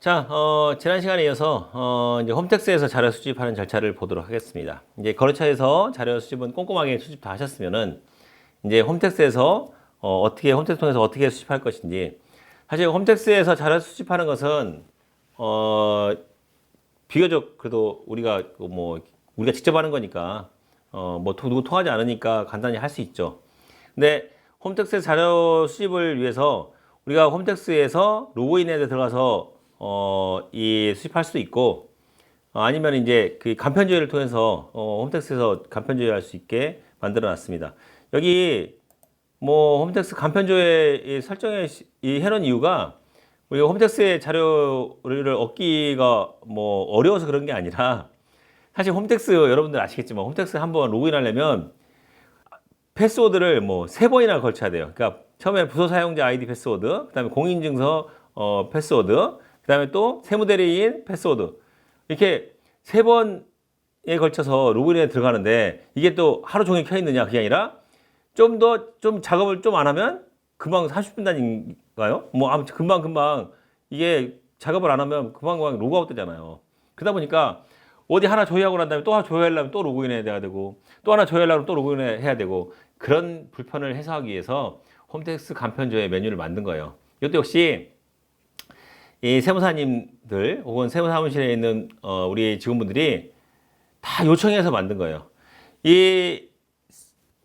자, 어, 지난 시간에 이어서 어, 이제 홈택스에서 자료 수집하는 절차를 보도록 하겠습니다. 이제 거래처에서 자료 수집은 꼼꼼하게 수집 다 하셨으면은 이제 홈택스에서 어, 어떻게 홈택스 통해서 어떻게 수집할 것인지 사실 홈택스에서 자료 수집하는 것은 어, 비교적 그래도 우리가 그뭐 우리가 직접 하는 거니까 어뭐 누구 통하지 않으니까 간단히 할 수 있죠. 근데 홈택스 자료 수집을 위해서 우리가 홈택스에서 로그인에 들어가서 어 이 수집할 수도 있고 어, 아니면 이제 그 간편 조회를 통해서 어, 홈택스에서 간편 조회할 수 있게 만들어 놨습니다. 여기 뭐 홈택스 간편 조회 설정에 시- 이 해놓은 이유가 우리가 홈택스의 자료를 얻기가 뭐 어려워서 그런 게 아니라 사실 홈택스 여러분들 아시겠지만 홈택스 한번 로그인하려면 패스워드를 뭐 세 번이나 걸쳐야 돼요. 그러니까 처음에 부서 사용자 아이디 패스워드, 그다음에 공인증서 어, 패스워드, 그 다음에 또 세무대리인 패스워드 이렇게 세 번에 걸쳐서 로그인에 들어가는데 이게 또 하루 종일 켜 있느냐 그게 아니라 좀 더좀 작업을 좀 안 하면 금방 30분 단위인가요? 뭐 아무튼 금방 금방 이게 작업을 안 하면 금방 금방 로그아웃 되잖아요. 그러다 보니까 어디 하나 조회하고 난 다음에 또 하나 조회하려면 또 로그인해야 되고 또 하나 조회하려면 또 로그인해야 되고 그런 불편을 해소하기 위해서 홈택스 간편 조회 메뉴를 만든 거예요. 이것도 역시 이 세무사님들 혹은 세무사무실에 있는 어, 우리 직원분들이 다 요청해서 만든 거예요. 이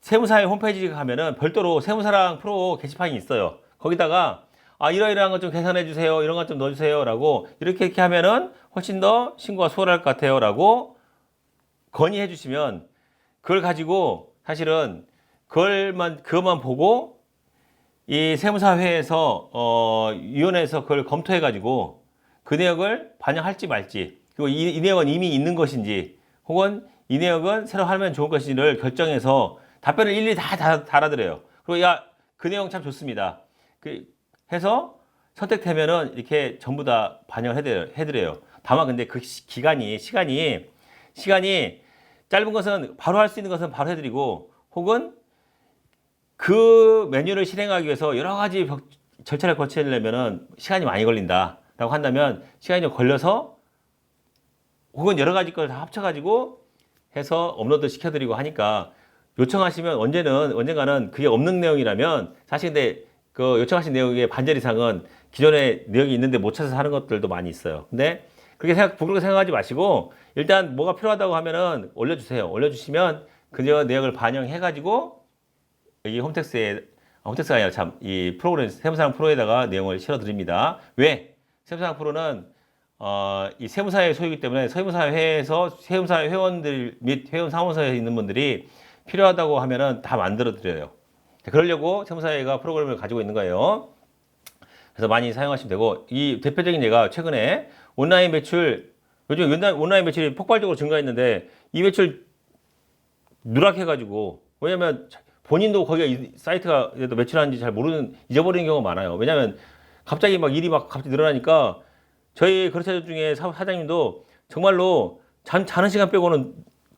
세무사의 홈페이지 가면은 별도로 세무사랑 프로 게시판이 있어요. 거기다가 아 이러이러한 것 좀 계산해 주세요. 이런 것 좀 넣어 주세요라고 이렇게 이렇게 하면은 훨씬 더 신고가 수월할 것 같아요라고 건의해 주시면 그걸 가지고 사실은 그걸만 그것만 보고 이 세무사회에서 어 위원회에서 그걸 검토해 가지고 그 내역을 반영할지 말지 그리고 이, 이 내역은 이미 있는 것인지 혹은 이 내역은 새로 하면 좋을 것인지를 결정해서 답변을 일일이 다, 다 달아드려요. 그리고 야 그 내용 참 좋습니다. 그 해서 선택되면은 이렇게 전부 다 반영을 해드려요. 해드려요. 다만 근데 그 시- 기간이 시간이 시간이 짧은 것은 바로 할 수 있는 것은 바로 해드리고 혹은 그 메뉴를 실행하기 위해서 여러 가지 벽- 절차를 거치려면은 시간이 많이 걸린다라고 한다면 시간이 좀 걸려서 혹은 여러 가지 걸 다 합쳐가지고 해서 업로드 시켜드리고 하니까 요청하시면 언제는 언젠가는 그게 없는 내용이라면 사실 근데 그 요청하신 내용의 반절 이상은 기존에 내용이 있는데 못 찾아서 하는 것들도 많이 있어요. 근데 그렇게 생각 부끄럽게 생각하지 마시고 일단 뭐가 필요하다고 하면은 올려주세요. 올려주시면 그 내용을 반영해가지고 여기 홈택스에 아, 홈택스가 아니라 참 이 프로그램 세무사랑 프로에다가 내용을 실어 드립니다. 왜? 세무사랑 프로는 어, 이 세무사의 소유이기 때문에 세무사 회에서 세무사 회원들 및 회원 사무소에 있는 분들이 필요하다고 하면은 다 만들어 드려요. 그러려고 세무사회가 프로그램을 가지고 있는 거예요. 그래서 많이 사용하시면 되고 이 대표적인 예가 최근에 온라인 매출 요즘 온라인 매출이 폭발적으로 증가했는데 이 매출 누락해가지고 왜냐면 본인도 거기가 이 사이트가 그래도 매출하는지 잘 모르는 잊어버리는 경우가 많아요. 왜냐면 갑자기 막 일이 막 갑자기 늘어나니까 저희 거래처 중에 사- 사장님도 정말로 잠 자는 시간 빼고는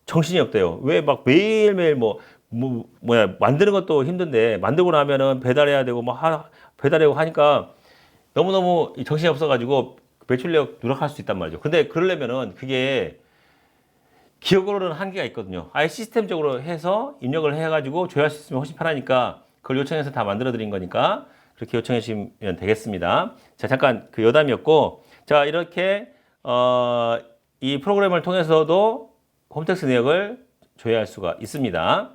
정신이 없대요. 왜 막 매일매일 뭐, 뭐 뭐야 만드는 것도 힘든데 만들고 나면은 배달해야 되고 뭐 하, 배달하고 하니까 너무너무 이 정신이 없어가지고 매출력 누락할 수 있단 말이죠. 근데 그러려면은 그게 기억으로는 한계가 있거든요. 아예 시스템적으로 해서 입력을 해가지고 조회할 수 있으면 훨씬 편하니까 그걸 요청해서 다 만들어 드린 거니까 그렇게 요청해 주시면 되겠습니다. 자, 잠깐 그 여담이었고, 자, 이렇게, 어, 이 프로그램을 통해서도 홈택스 내역을 조회할 수가 있습니다.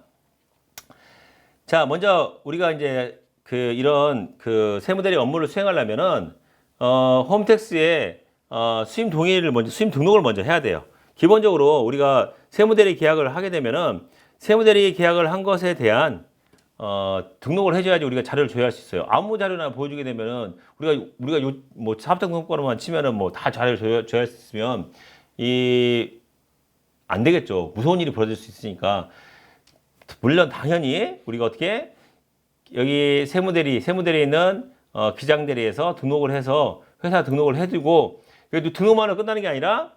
자, 먼저 우리가 이제 그 이런 그 세무대리 업무를 수행하려면은 어, 홈택스에 어, 수임 동의를 먼저 수임 등록을 먼저 해야 돼요. 기본적으로 우리가 세무대리 계약을 하게 되면은 세무대리 계약을 한 것에 대한 어, 등록을 해줘야지 우리가 자료를 조회할 수 있어요. 아무 자료나 보여주게 되면은 우리가 우리가 요, 뭐 사업등록번호만 치면은 뭐 다 자료를 조회, 조회할 수 있으면 이 안 되겠죠. 무서운 일이 벌어질 수 있으니까 물론 당연히 우리가 어떻게 여기 세무대리 세무대리에 있는 어, 기장대리에서 등록을 해서 회사 등록을 해두고 그래도 등록만으로 끝나는 게 아니라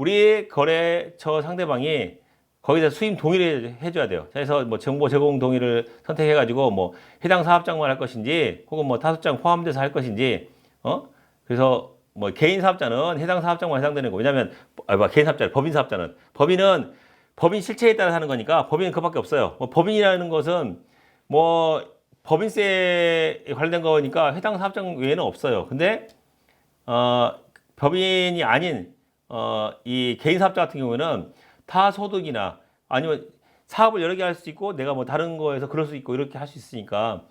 우리 거래처 상대방이 거기다 수임 동의를 해줘야 돼요. 그래서 뭐 정보 제공 동의를 선택해가지고 뭐 해당 사업장만 할 것인지 혹은 뭐 다섯 장 포함돼서 할 것인지 어 그래서 뭐 개인 사업자는 해당 사업장만 해당되는 거. 왜냐하면 아, 뭐 개인 사업자, 법인 사업자는 법인은 법인 실체에 따라 하는 거니까 법인은 그밖에 없어요. 뭐 법인이라는 것은 뭐 법인세에 관련된 거니까 해당 사업장 외에는 없어요. 근데 어, 법인이 아닌 어, 이 개인 사업자 같은 경우에는 타 소득이나 아니면 사업을 여러 개 할 수 있고 내가 뭐 다른 거에서 그럴 수 있고 이렇게 할 수 있으니까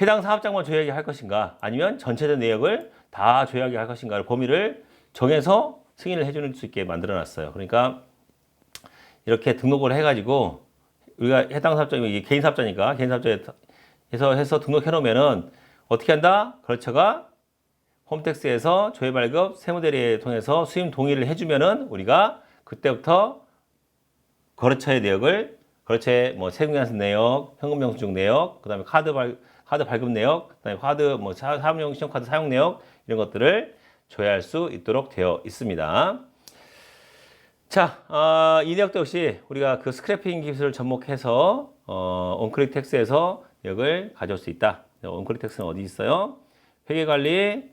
해당 사업장만 조회하게 할 것인가 아니면 전체적 내역을 다 조회하게 할 것인가를 범위를 정해서 승인을 해줄 수 있게 만들어 놨어요. 그러니까 이렇게 등록을 해가지고 우리가 해당 사업장이 개인 사업자니까 개인 사업자에서 해서 등록해 놓으면은 어떻게 한다? 거래처가 홈택스에서 조회 발급 세무대리에 통해서 수임 동의를 해주면은 우리가 그때부터 거래처의 내역을 거래처의 뭐 세금계산서 내역, 현금 영수증 내역, 그다음에 카드 발 카드 발급 내역, 그다음에 카드 뭐 사- 사업용 신용카드 사용 내역 이런 것들을 조회할 수 있도록 되어 있습니다. 자, 어, 이 내역도 역시 우리가 그 스크래핑 기술을 접목해서 어, 온클릭 텍스에서 내역을 가져올 수 있다. 온클릭 텍스는 어디 있어요? 회계관리,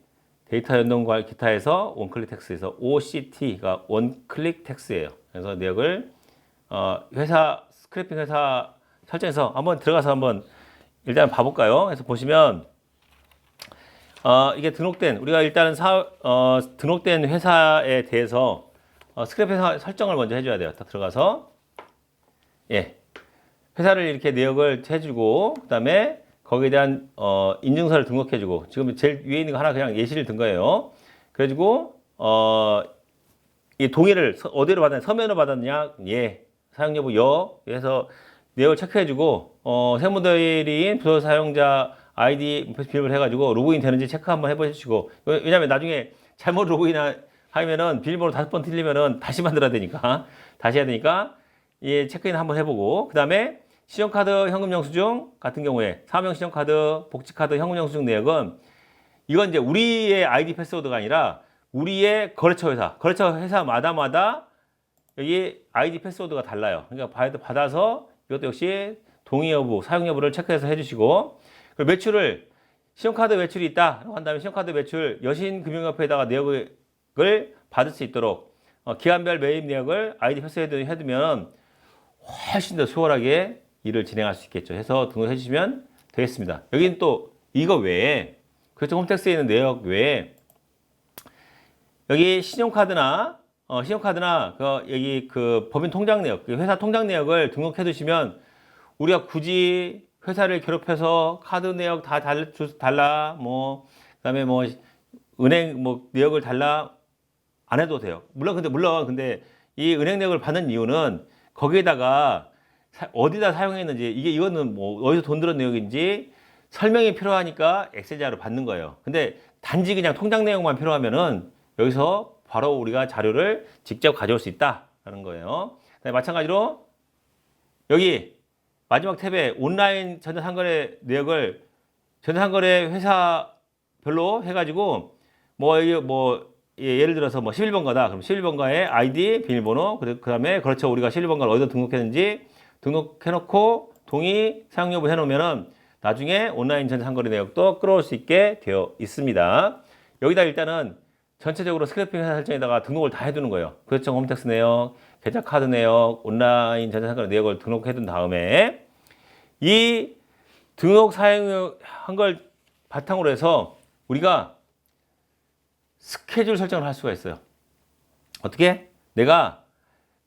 데이터 연동 관 기타에서 온클릭 텍스에서 OCT가 원클릭 텍스예요. 그래서 내역을 어, 회사 스크래핑 회사 설정해서 한번 들어가서 한번 일단 봐볼까요? 그래서 보시면 어, 이게 등록된 우리가 일단은 사, 어, 등록된 회사에 대해서 어, 스크래핑 설정을 먼저 해줘야 돼요. 딱 들어가서 예 회사를 이렇게 내역을 해주고 그 다음에 거기에 대한 어, 인증서를 등록해주고 지금 제일 위에 있는 거 하나 그냥 예시를 든 거예요. 그래가지고 어, 이 동의를 서- 어디로 받았냐 서면으로 받았냐 예 사용 여부 여 해서 내역을 체크해주고 어, 세무대리인 부서 사용자 아이디 비밀을 해가지고 로그인 되는지 체크 한번 해보시고 왜- 왜냐면 나중에 잘못 로그인 하면은 비밀번호 다섯 번 틀리면은 다시 만들어야 되니까 다시 해야 되니까 예 체크인 한번 해보고 그 다음에 신용카드 현금 영수증 같은 경우에 사명 신용카드 복지카드 현금 영수증 내역은 이건 이제 우리의 아이디 패스워드가 아니라 우리의 거래처 회사 거래처 회사마다마다 여기 아이디 패스워드가 달라요. 그러니까 받- 받아서 이것도 역시 동의 여부, 사용 여부를 체크해서 해주시고 그리고 매출을 신용카드 매출이 있다 한 다음에 신용카드 매출 여신금융협회에다가 내역을 받을 수 있도록 어, 기간별 매입 내역을 아이디 패스워드 해두면 훨씬 더 수월하게 일을 진행할 수 있겠죠. 해서 등록해 주시면 되겠습니다. 여기는 또 이거 외에 그렇죠 홈택스에 있는 내역 외에 여기 신용카드나 어, 신용카드나 그 여기 그 법인 통장 내역, 그 회사 통장 내역을 등록해 두시면 우리가 굳이 회사를 괴롭혀서 카드 내역 다 달, 주- 달라 뭐 그다음에 뭐 은행 뭐 내역을 달라 안 해도 돼요. 물론 근데 물론 근데 이 은행 내역을 받는 이유는 거기에다가 사- 어디다 사용했는지 이게 이거는 뭐 어디서 돈 들은 내역인지 설명이 필요하니까 엑셀자로 받는 거예요. 근데 단지 그냥 통장 내용만 필요하면은 여기서 바로 우리가 자료를 직접 가져올 수 있다라는 거예요. 마찬가지로 여기 마지막 탭에 온라인 전자상거래 내역을 전자상거래 회사별로 해가지고 뭐 여기 뭐 예, 예를 들어서 뭐 11번가다. 그럼 11번가의 아이디, 비밀번호, 그 다음에 그렇죠. 우리가 11번가를 어디다 등록했는지 등록해놓고 동의 사용 여부 해놓으면은 나중에 온라인 전자 상거래 내역도 끌어올 수 있게 되어 있습니다. 여기다 일단은 전체적으로 스크래핑 회사 설정에다가 등록을 다 해두는 거예요. 그렇죠. 홈택스 내역, 계좌 카드 내역, 온라인 전자 상거래 내역을 등록해둔 다음에 이 등록 사용한 걸 바탕으로 해서 우리가 스케줄 설정을 할 수가 있어요. 어떻게? 내가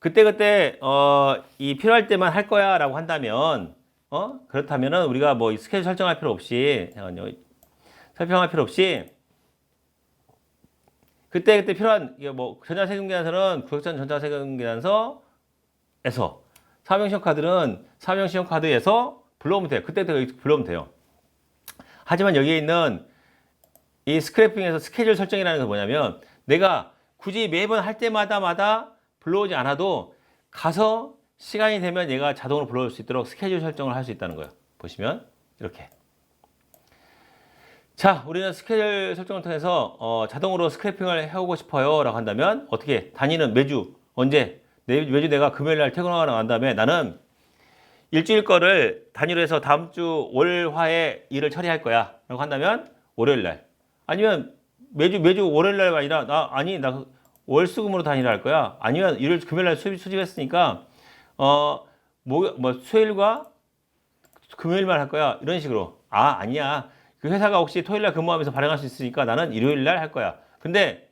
그때그때 어, 이 필요할 때만 할 거야 라고 한다면 어? 그렇다면은 우리가 뭐이 스케줄 설정할 필요 없이 잠깐만요. 설정할 필요 없이 그때 그때 필요한 뭐 전자세금계산서는 구역전 전자세금계산서에서 사명신용카드는 사명신용카드에서 불러오면 돼요. 그때 그때 불러오면 돼요. 하지만 여기에 있는 이 스크래핑에서 스케줄 설정이라는 건 뭐냐면 내가 굳이 매번 할 때마다마다 불러오지 않아도 가서 시간이 되면 얘가 자동으로 불러올 수 있도록 스케줄 설정을 할 수 있다는 거예요. 보시면 이렇게. 자, 우리는 스케줄 설정을 통해서 어, 자동으로 스크래핑을 해오고 싶어요 라고 한다면 어떻게 단위는 매주 언제 내- 매주 내가 금요일 날 퇴근하고 난 다음에 나는 일주일 거를 단위로 해서 다음 주 월화에 일을 처리할 거야 라고 한다면 월요일 날 아니면 매주 매주 월요일 날가 아니라 나 아니 나 월수금으로 다니라 할 거야. 아니면 일요일 금요일 날 수입 수집했으니까 어뭐 수요일과 금요일만 할 거야. 이런 식으로. 아, 아니야. 그 회사가 혹시 토요일 날 근무하면서 발행할 수 있으니까 나는 일요일 날 할 거야. 근데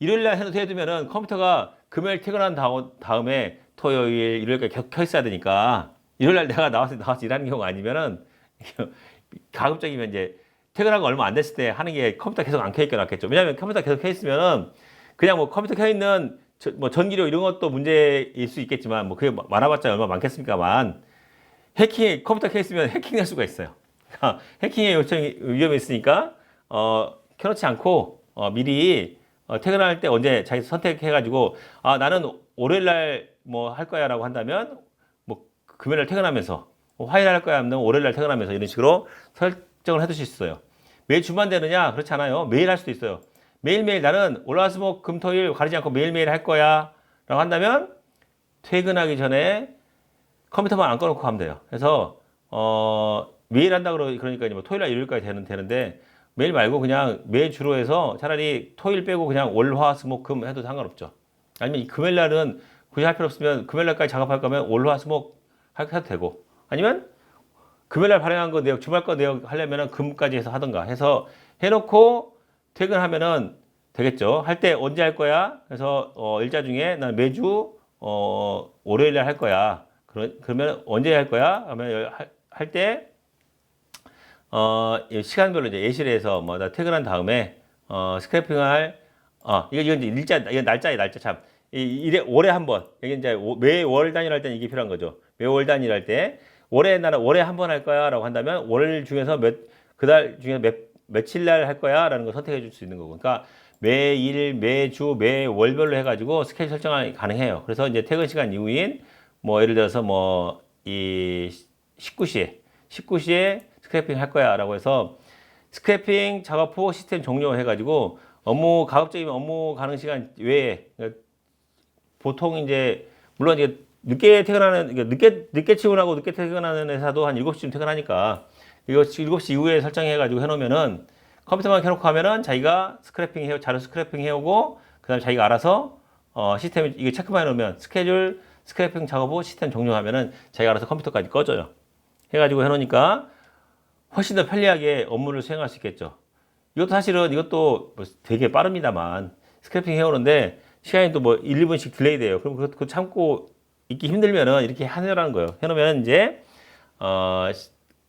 일요일 날 해도 해두면은 컴퓨터가 금요일 퇴근한 다음, 다음에 토요일, 일요일까지 켜 있어야 되니까 일요일 날 내가 나와서 나와서 일하는 경우가 아니면은 가급적이면 이제 퇴근하고 얼마 안 됐을 때 하는 게 컴퓨터 계속 안 켜 있게 놨겠죠. 왜냐하면 컴퓨터 계속 켜 있으면은 그냥 뭐 컴퓨터 켜 있는 저- 뭐 전기료 이런 것도 문제일 수 있겠지만 뭐 그게 많아봤자 얼마 많겠습니까만 해킹 컴퓨터 켜 있으면 해킹할 수가 있어요. 해킹의 요청이 위험이 있으니까 어, 켜놓지 않고 어, 미리 어, 퇴근할 때 언제 자기 선택해가지고 아 나는 월요일 날 뭐 할 거야라고 한다면 뭐 금요일 날 퇴근하면서 뭐 화요일 날 할 거야 하면 월요일 날 퇴근하면서 이런 식으로 설정을 해둘 수 있어요. 매일 주만 되느냐 그렇지 않아요. 매일 할 수도 있어요. 매일매일 나는 월화수목 금토일 가리지 않고 매일매일 할 거야 라고 한다면 퇴근하기 전에 컴퓨터만 안 꺼놓고 하면 돼요. 그래서 어 매일 한다 그러 그러니까 이제 뭐 토요일 날 일요일까지 되는 되는데 매일 말고 그냥 매일 주로 해서 차라리 토요일 빼고 그냥 월화수목금 해도 상관없죠. 아니면 이 금요일 날은 굳이 할 필요 없으면 금요일 날까지 작업할 거면 월화수목 해도 되고 아니면 금요일 날 발행한 거 내역 주말 거 내역 하려면은 금까지 해서 하던가 해서 해놓고 퇴근하면은 되겠죠. 할 때 언제 할 거야? 그래서 어, 일자 중에 난 매주 어, 월요일 날할 거야. 그러, 그러면 언제 할 거야? 하면 할때 어, 이 시간별로 이제 예실에서 뭐 나 퇴근한 다음에 어, 스크래핑할 어, 이거 이건 일자 이건 날짜에 날짜 참. 이 일에 월에 한 번. 이게 이제 오- 매월 단위할 때는 이게 필요한 거죠. 매월 단위할 때 월에 나는 월에 한 번 할 거야라고 한다면 월 중에서 몇 그달 중에 몇 며칠 날 할 거야 라는 걸 선택해 줄 수 있는 거고. 그러니까 매일, 매주, 매월별로 해가지고 스케줄 설정이 가능해요. 그래서 이제 퇴근 시간 이후인 뭐 예를 들어서 뭐 이 19시에 19시에 스크래핑 할 거야 라고 해서 스크래핑 작업 후 시스템 종료 해가지고 업무 가급적이면 업무 가능 시간 외에 그러니까 보통 이제 물론 이제 늦게 퇴근하는 그러니까 늦게 늦게 출근하고 늦게 퇴근하는 회사도 한 7시쯤 퇴근하니까 이거 7시 이후에 설정해 가지고 해 놓으면은 컴퓨터만 켜 놓고 하면은 자기가 스크래핑 해 자료 스크래핑 해 오고 그 다음에 자기가 알아서 어 시스템 이게 체크만 해 놓으면 스케줄 스크래핑 작업 후 시스템 종료하면은 자기가 알아서 컴퓨터까지 꺼져요. 해 가지고 해 놓으니까 훨씬 더 편리하게 업무를 수행할 수 있겠죠. 이것도 사실은 이것도 뭐 되게 빠릅니다만 스크래핑 해오는데 시간이 또 뭐 1, 2분씩 딜레이 돼요. 그럼 그거 참고 있기 힘들면은 이렇게 하느라는 거예요. 해놓으면 이제 어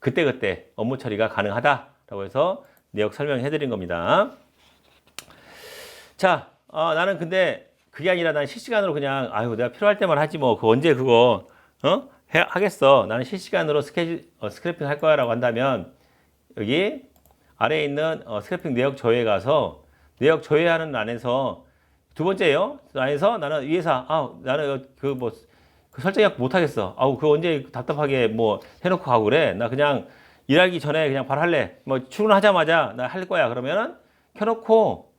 그때 그때 업무 처리가 가능하다라고 해서 내역 설명해 드린 겁니다. 자, 어, 나는 근데 그게 아니라 난 실시간으로 그냥 아유 내가 필요할 때만 하지 뭐 그 언제 그거 어 해, 하겠어. 나는 실시간으로 스케줄 어, 스크래핑 할 거야라고 한다면 여기 아래에 있는 어, 스크래핑 내역 조회에 가서 내역 조회하는 란에서 두 번째요. 란에서 나는 이 회사 아 나는 그 뭐 그 설정이 못 하겠어. 아우 그 언제 답답하게 뭐 해놓고 가고 그래. 나 그냥 일하기 전에 그냥 바로 할래. 뭐 출근하자마자 나 할 거야. 그러면은 켜놓고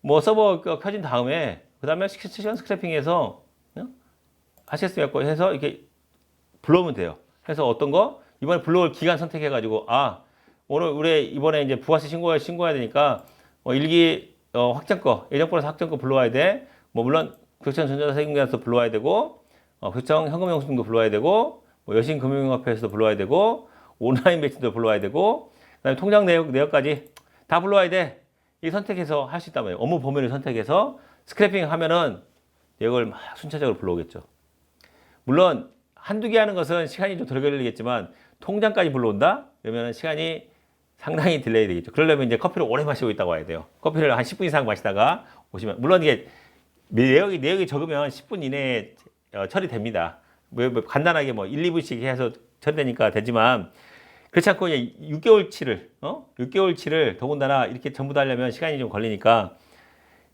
뭐 서버 그 켜진 다음에 그 다음에 실시간 스크래핑해서 어? 하셨어요. 해서 이렇게 불러오면 돼요. 해서 어떤 거 이번에 불러올 기간 선택해가지고 아 오늘 우리 이번에 이제 부가세 신고해 신고해야 되니까 어, 일기 어, 확정 거 예정보에서 확정 거 불러와야 돼. 뭐 물론 교청 전자세금계에서 불러와야 되고 어, 교청 현금영수증도 불러와야 되고 뭐 여신 금융협회에서도 불러와야 되고 온라인 매칭도 불러와야 되고 그다음에 통장 내역 내역까지 다 불러와야 돼. 이 선택해서 할 수 있단 말이에요. 업무 범위를 선택해서 스크래핑 하면은 내역을 막 순차적으로 불러오겠죠. 물론 한두 개 하는 것은 시간이 좀 덜 걸리겠지만 통장까지 불러온다? 그러면 시간이 상당히 딜레이 되겠죠. 그러려면 이제 커피를 오래 마시고 있다고 와야 돼요. 커피를 한 10분 이상 마시다가 오시면 물론 이게 내역이 내역이 적으면 10분 이내에 어, 처리됩니다. 뭐, 뭐 간단하게 뭐 1, 2분씩 해서 처리되니까 되지만 그렇지 않고 이제 6개월치를 어? 6개월치를 더군다나 이렇게 전부 다 하려면 시간이 좀 걸리니까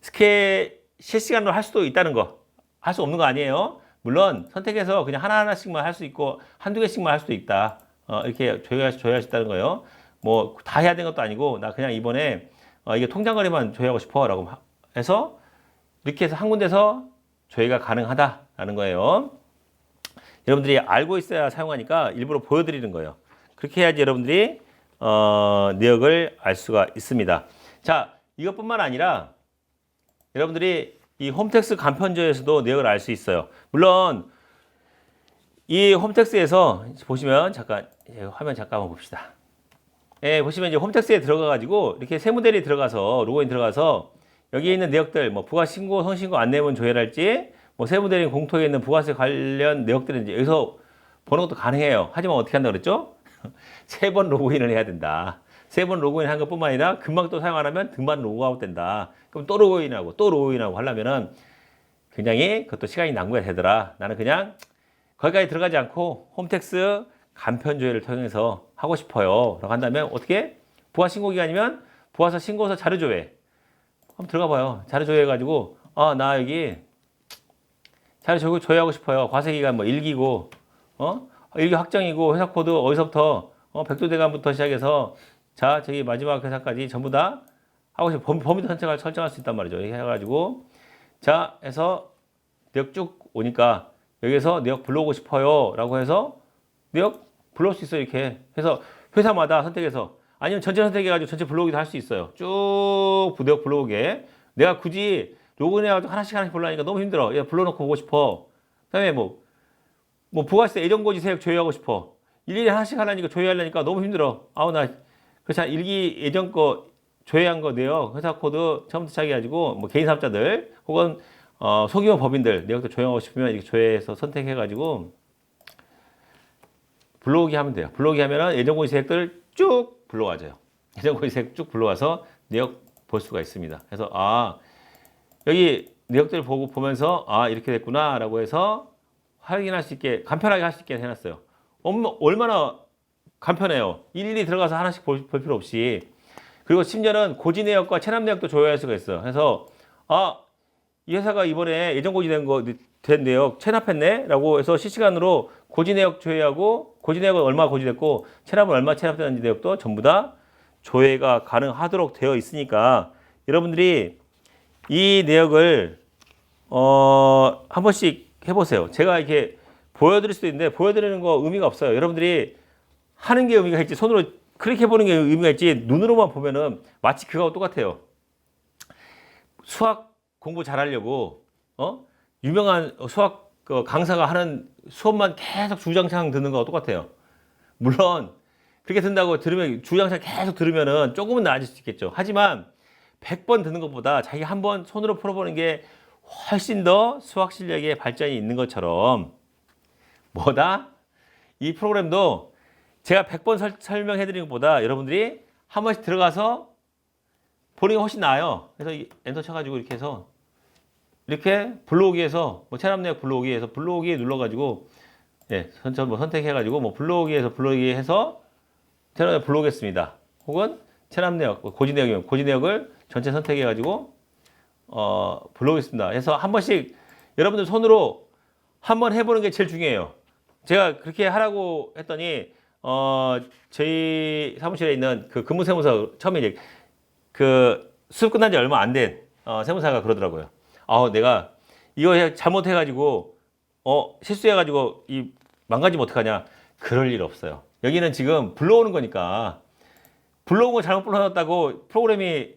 스케 실시간으로 할 수도 있다는 거. 할 수 없는 거 아니에요. 물론 선택해서 그냥 하나하나씩만 할 수 있고 한두 개씩만 할 수도 있다. 어, 이렇게 조회할, 있다는 거예요. 뭐 다 해야 되는 것도 아니고 나 그냥 이번에 어, 이게 통장 거래만 조회하고 싶어 라고 하- 해서 이렇게 해서 한 군데서 조회가 가능하다 라는 거예요. 여러분들이 알고 있어야 사용하니까 일부러 보여드리는 거예요. 그렇게 해야지 여러분들이 어, 내역을 알 수가 있습니다. 자, 이것뿐만 아니라 여러분들이 이 홈택스 간편조에서도 내역을 알 수 있어요. 물론 이 홈택스에서 보시면 잠깐 예, 화면 잠깐 한번 봅시다. 예, 보시면 이제 홈택스에 들어가 가지고 이렇게 세무대리 들어가서 로그인 들어가서 여기 있는 내역들 뭐 부가 신고, 성신고 안내문 조회랄지 뭐 세무대리 공통에 있는 부가세 관련 내역들은 여기서 보는 것도 가능해요. 하지만 어떻게 한다 그랬죠? 세 번 로그인을 해야 된다. 세 번 로그인 한 것뿐만 아니라 금방 또 사용 안 하면 등반 로그아웃 된다. 그럼 또 로그인하고 또 로그인하고 하려면은 굉장히 그것도 시간이 낭비가 되더라. 나는 그냥 거기까지 들어가지 않고 홈택스 간편 조회를 통해서 하고 싶어요. 라고 한다면 어떻게? 부가 신고 기간이면 부가서 신고서 자료 조회. 한번 들어가 봐요. 자료 조회 해 가지고 아 나 여기 자료 조회 조회하고 싶어요. 과세 기간 뭐 일기고 어? 일기 확정이고 회사 코드 어디서부터 어? 백도대간부터 시작해서 자 저기 마지막 회사까지 전부 다 하고 싶어 범, 범위도 선택할 설정할 수 있단 말이죠. 이렇게 해가지고. 자 해서 내역 쭉 오니까 여기서 내역 불러오고 싶어요 라고 해서 내역 불러올 수 있어요 이렇게. 해서 회사마다 선택해서. 아니면 전체 선택해가지고 전체 불러오기도 할 수 있어요. 쭉 내역 불러오게. 내가 굳이 로그인해가지고 하나씩 하나씩 불러니까 너무 힘들어 얘 불러놓고 보고 싶어 그다음에 뭐 뭐 부가세 예정고지 세액 조회하고 싶어 일일이 하나씩 하려니까 조회하려니까 너무 힘들어 아우 나 그렇잖아 일기 예전 거 조회한 거 내역 회사 코드 처음부터 시작해가지고 뭐 개인 사업자들 혹은 어, 소규모 법인들 내역도 조회하고 싶으면 이렇게 조회해서 선택해가지고 불러오기 하면 돼요. 불러오기 하면은 예정고지 세액들 쭉 불러와줘요. 예정고지 세액 쭉 불러와서 내역 볼 수가 있습니다. 그래서 아 여기 내역들 보고 보면서 아 이렇게 됐구나라고 해서 확인할 수 있게 간편하게 할 수 있게 해놨어요. 얼마나 간편해요. 일일이 들어가서 하나씩 볼, 볼 필요 없이 그리고 심지어는 고지 내역과 체납 내역도 조회할 수가 있어요. 그래서 아 이 회사가 이번에 예정 고지된 거 된 내역 체납했네라고 해서 실시간으로 고지 내역 조회하고 고지 내역은 얼마 고지됐고 체납은 얼마 체납되는지 내역도 전부 다 조회가 가능하도록 되어 있으니까 여러분들이 이 내역을 어, 한 번씩 해보세요. 제가 이렇게 보여드릴 수도 있는데 보여드리는 거 의미가 없어요. 여러분들이 하는 게 의미가 있지 손으로 클릭해 보는 게 의미가 있지 눈으로만 보면은 마치 그거하고 똑같아요. 수학 공부 잘하려고 어 유명한 수학 그 강사가 하는 수업만 계속 주장창 듣는 거하고 똑같아요. 물론 그렇게 듣는다고 들으면 주장창 계속 들으면은 조금은 나아질 수 있겠죠. 하지만 100번 듣는 것보다 자기 한 번 손으로 풀어보는 게 훨씬 더 수학 실력에 발전이 있는 것처럼 뭐다? 이 프로그램도 제가 100번 설명해 드리는 것보다 여러분들이 한 번씩 들어가서 보는 게 훨씬 나아요. 그래서 이 엔터 쳐가지고 이렇게 해서 이렇게 불러오기에서 뭐 체납 내역 불러오기에서 불러오기 눌러가지고 예, 선천 뭐 선택해가지고 뭐 불러오기에서 불러오기 해서 체납 내역 불러오겠습니다. 혹은 체납 내역 뭐 고지 내역이면 고지 내역을 전체 선택해가지고 어 불러오겠습니다. 해서 한 번씩 여러분들 손으로 한 번 해보는 게 제일 중요해요. 제가 그렇게 하라고 했더니 어 저희 사무실에 있는 그 근무세무서 처음에 이제 그 수업 끝난 지 얼마 안된 어, 세무사가 그러더라고요. 아, 내가 이거 해- 잘못해가지고 어 실수해가지고 이 망가지면 어떡하냐? 그럴 일 없어요. 여기는 지금 불러오는 거니까 불러온 거 잘못 불러놨다고 프로그램이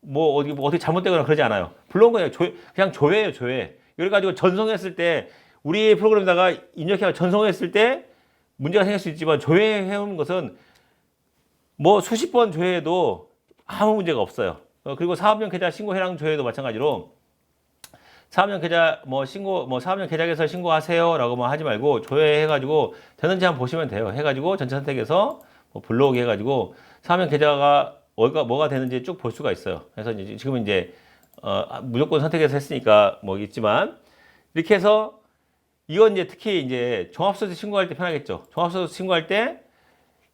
뭐 어디 뭐 어떻게 잘못되거나 그러지 않아요. 불러온 거예요. 조, 그냥 조회예요, 조회. 이걸 가지고 전송했을 때 우리 프로그램에다가 입력해 전송했을 때 문제가 생길 수 있지만 조회해오는 것은 뭐 수십 번 조회해도 아무 문제가 없어요. 어, 그리고 사업용 계좌 신고 해랑 조회도 마찬가지로 사업용 계좌 뭐 신고 뭐 사업용 계좌에서 신고하세요라고 만 하지 말고 조회해가지고 되는지 한번 보시면 돼요. 해가지고 전체 선택해서 뭐 불러오게 해가지고 사업용 계좌가 뭐가 뭐가 되는지 쭉 볼 수가 있어요. 그래서 이제 지금 이제 어, 무조건 선택해서 했으니까 뭐 있지만 이렇게 해서 이건 이제 특히 이제 종합소득 신고할 때 편하겠죠. 종합소득 신고할 때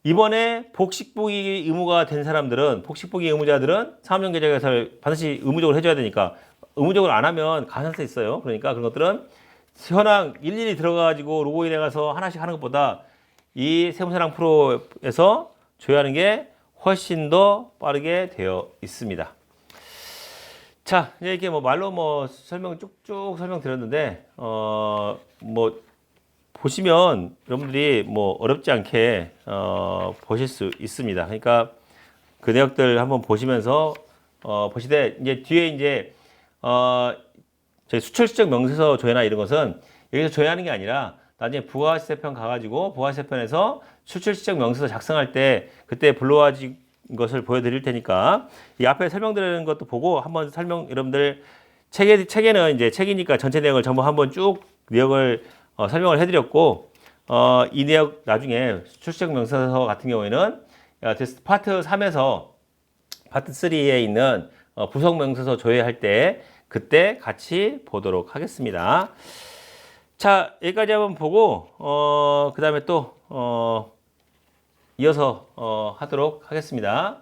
이번에 복식보기 의무가 된 사람들은 복식보기 의무자들은 사업용 계좌 개설을 반드시 의무적으로 해줘야 되니까 의무적으로 안 하면 가산세 있어요. 그러니까 그런 것들은 현황 일일이 들어가가지고 로그인해 가서 하나씩 하는 것보다 이 세무사랑 프로에서 조회하는 게 훨씬 더 빠르게 되어 있습니다. 자, 이렇게 뭐 말로 뭐 설명 쭉쭉 설명드렸는데 어 뭐 보시면 여러분들이 뭐 어렵지 않게 어 보실 수 있습니다. 그러니까 그 내역들 한번 보시면서 어, 보시되 이제 뒤에 이제 어, 저희 수출 시적 명세서 조회나 이런 것은 여기서 조회하는 게 아니라 나중에 부가시세편 가가지고 부가시세편에서 수출시적 명세서 작성할 때 그때 불러와진 것을 보여드릴 테니까 이 앞에 설명드리는 것도 보고 한번 설명 여러분들 책에 책에는 이제 책이니까 전체 내용을 전부 한번 쭉 내용을 어, 설명을 해드렸고 어, 이 내용 나중에 수출시적 명세서 같은 경우에는 어, 테스트 파트 3에서 파트 3에 있는 어, 부속 명세서 조회할 때 그때 같이 보도록 하겠습니다. 자, 여기까지 한번 보고 어, 그 다음에 또 어, 이어서 어, 하도록 하겠습니다.